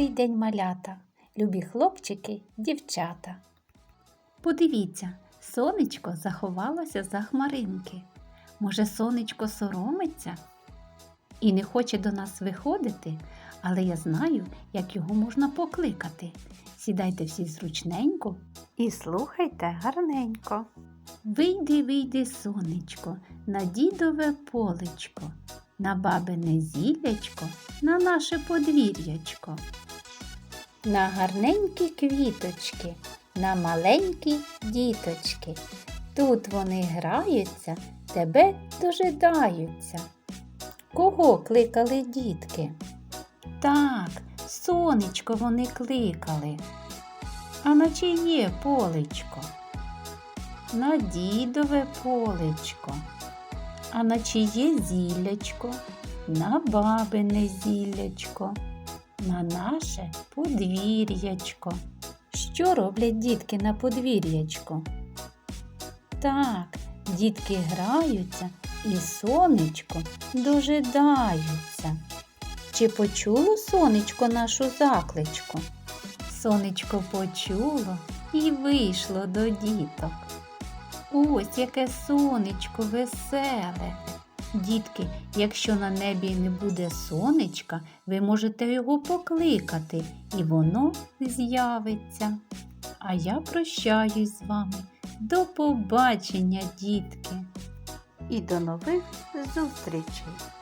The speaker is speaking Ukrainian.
Добрий день, малята, любі хлопчики, дівчата. Подивіться, сонечко заховалося за хмаринки. Може, сонечко соромиться і не хоче до нас виходити, але я знаю, як його можна покликати. Сідайте всі зручненько і слухайте гарненько. Вийди, вийди, сонечко, на дідове полечко, на бабине зіллячко, на наше подвір'ячко. На гарненькі квіточки, на маленькі діточки. Тут вони граються, тебе дожидаються. Кого кликали дітки? Так, сонечко вони кликали. А на чиє полечко? На дідове полечко. А на чиє зіллячко? На бабине зіллячко, на наше подвір'ячко. Що роблять дітки на подвір'ячку? Так, дітки граються і сонечко дожидаються. Чи почуло сонечко нашу закличку? Сонечко почуло і вийшло до діток. Ось яке сонечко веселе. Дітки, якщо на небі не буде сонечка, ви можете його покликати, і воно з'явиться. А я прощаюсь з вами. До побачення, дітки! І до нових зустрічей!